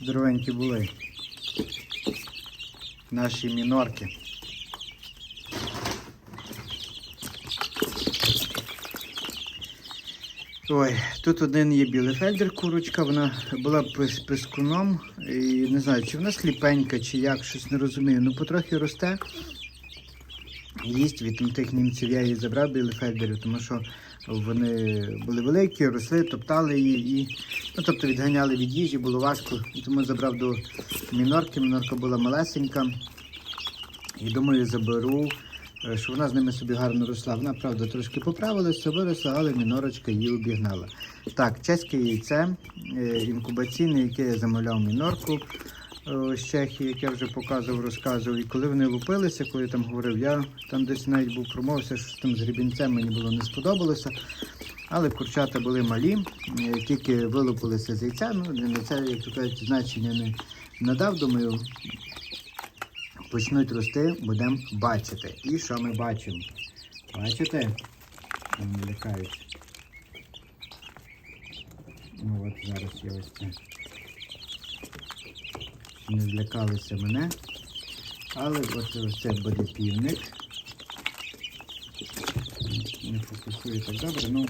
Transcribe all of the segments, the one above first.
Здоровенькі були. Наші мінорки. Ой, тут один є білий фельдер, курочка, вона була пис- пискуном. І не знаю, чи вона сліпенька, чи як, щось не розумію. Ну, потрохи росте. Їсть від тих німців я її забрав білефельдерів, тому що вони були великі, росли, топтали її і ну, тобто відганяли від їжі, було важко. І тому забрав до мінорки. Мінорка була малесенька. І думаю, заберу, е, що вона з ними собі гарно росла. Вона, правда, трошки поправилася, виросла, але мінорочка її обігнала. Так, чеське яйце е, інкубаційне, яке я замовляв мінорку з Чехії, яке вже показував, розказував. І коли вони лупилися, коли я там говорив, я там десь навіть був промовився, що з тим з грібінцем мені було не сподобалося. Але курчата були малі, е, тільки вилупилися з яйця. Ну, для це, як то кажуть, значення не надав. Думаю, почнуть рости, будемо бачити. І що ми бачимо? Бачите? Вони лякають. Ну от зараз я ось це. Не злякалися мене. Але от це буде півник. Не фокусує так добре, ну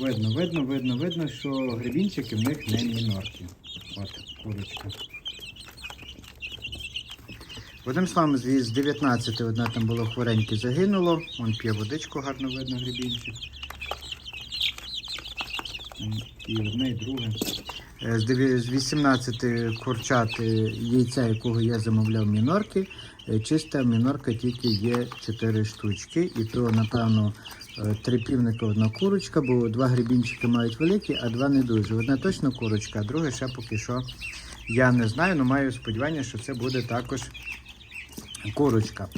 видно, видно, видно, видно, що гребінчики в них не мінорки. От курочка. Одним словом, з з 19 одна там було хвореньке загинуло. Вон п'є водичку, гарно видно гребінчик. І одне, і друге. Е, З 18 курчат яйця, якого я замовляв мінорки, е, чиста мінорка тільки є 4 штучки. І то, напевно, е, три півника, одна курочка, бо два гребінчики мають великі, а два не дуже. Одна точно курочка, а друга ще поки що я не знаю, але маю сподівання, що це буде також курочка.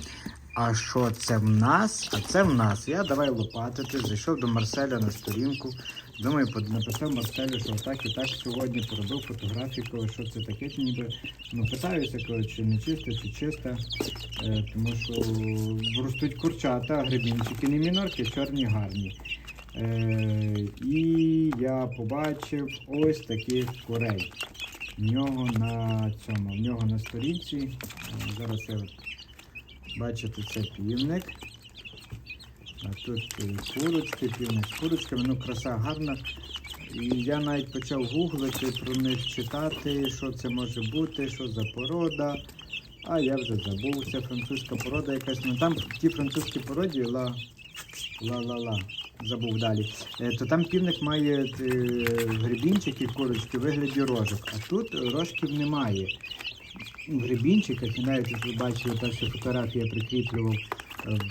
А що це в нас? А це в нас. Я давай лопатити, зайшов до Марселя на сторінку. Думаю, написав Марселю, що так і так сьогодні поробив фотографію, кажу, що це таке, ніби ну питаюся, кажу, чи не чисто, чи чисто. Е, тому що ростуть курчата, а гребінчики не мінорки, чорні гарні. Е, і я побачив ось таких курей. В нього на цьому, в нього на сторінці. е, Зараз я Бачите, це півник. А тут курочки, півник з курочками, ну краса гарна. І я навіть почав гуглити про них читати, що це може бути, що за порода. А я вже забув, це французька порода якась. Ну там в тій французькій породі ла ла-ла-ла. Забув далі. Е, то там півник має е, гребінчики, курочки в вигляді рожок, а тут рожків немає в гребінчиках, і навіть ви бачили, першу фотографію я прикріплював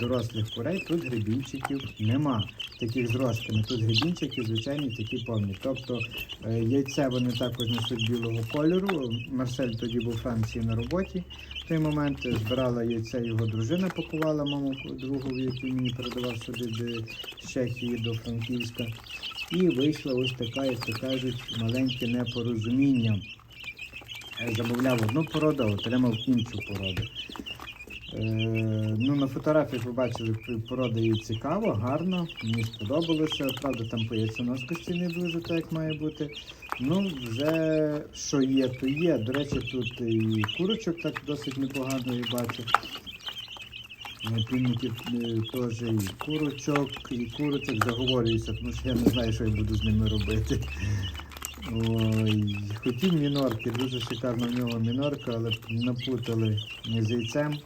дорослих курей, тут гребінчиків нема. Таких з. Тут гребінчики, звичайні, такі повні. Тобто е, яйця вони також несуть білого кольору. Марсель тоді був у Франції на роботі. В той момент збирала яйця, його дружина пакувала маму другу, який мені передавав сюди з Чехії до Франківська. І вийшла ось така, як то кажуть, маленьке непорозуміння. Е, замовляв одну породу, отримав іншу породу. Е, ну, на фотографіях ви бачили, порода її цікава, гарно, мені сподобалося. Правда, там по яйценоскості не дуже так, як має бути. Ну, вже що є, то є. До речі, тут і курочок так досить непогано я бачу. Півників е, теж і курочок, і курочок заговорююся, тому що я не знаю, що я буду з ними робити. Ой, хотів мінорки, дуже шикарна в нього мінорка, але напутали з яйцем.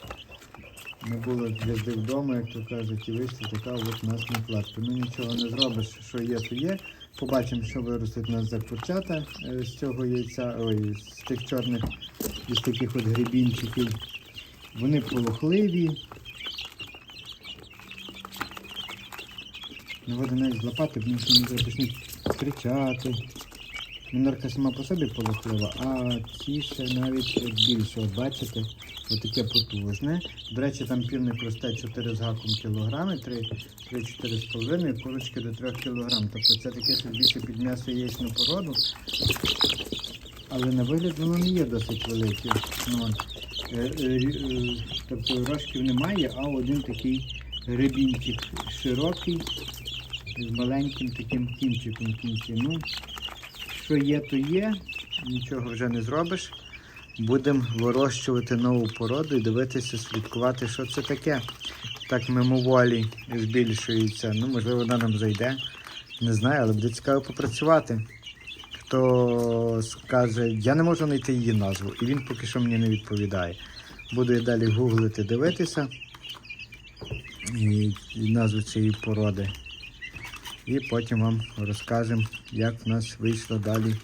Не було зв'язки вдома, як то кажуть, і вийшла така от у нас накладка. Ну нічого не зробиш, що є, то є. Побачимо, що виростуть у нас за курчата е, з цього яйця, ой, з тих чорних, із таких от грібінчиків. Вони полохливі. Не воду навіть злопати, тому що вони почнуть кричати. Мінорка сама по собі полохлива, а ці ще навіть більше. От бачите, отаке потужне. До речі, там півник росте 4 з гаком кілограми, 3-4 з половиною, курочки до 3 кілограм. Тобто це таке що більше під м'ясо яєчну породу. Але на вигляд воно не є досить велике. Ну. Е, е, е, тобто рожків немає, а один такий рибінчик широкий з маленьким таким кінчиком кінці. Ну, що є, то є. нічого вже не зробиш. Будемо вирощувати нову породу і дивитися, слідкувати, що це таке. Так мимоволі збільшується. Ну, можливо, вона нам зайде. Не знаю, але буде цікаво попрацювати. Хто скаже, я не можу знайти її назву, і він поки що мені не відповідає. Буду я далі гуглити, дивитися і, назву цієї породи. І потім вам розкажемо, як в нас вийшло далі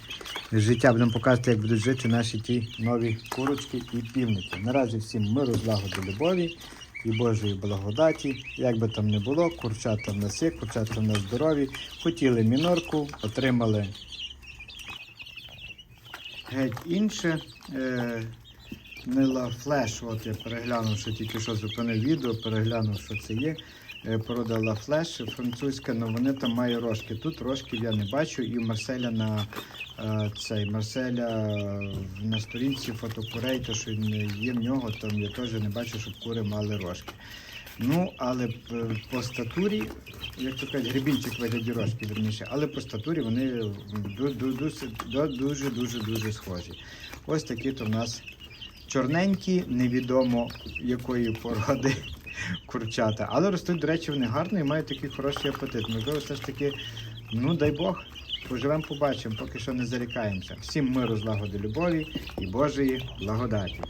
життя. Будемо показувати, як будуть жити наші ті нові курочки і півники. Наразі всім миру, злагоди, любові і Божої благодаті. Як би там не було, курчата в нас є, курчата в нас здорові. Хотіли мінорку, отримали геть інше. Е, Нила Флеш, от я переглянув, що тільки що зупинив відео, переглянув, що це є. Е, Порода Ла Флеш французька, але вони там мають рожки. Тут рожків я не бачу, і Марселя на е, цей Марселя на сторінці фотокурей, то що є в нього, там я теж не бачу, щоб кури мали рожки. Ну, але по статурі, як то кажуть, грибінчик вигляді рожки, верніше, але по статурі вони ду- ду- дусить- до- дуже дуже дуже схожі. Ось такі то в нас чорненькі, невідомо якої породи курчата. Але ростуть, до речі, вони гарно і мають такий хороший апетит. Можливо, все ж таки, ну дай Бог, поживемо, побачимо, поки що не зарікаємося. Всім миру, злагоди, любові і Божої благодаті.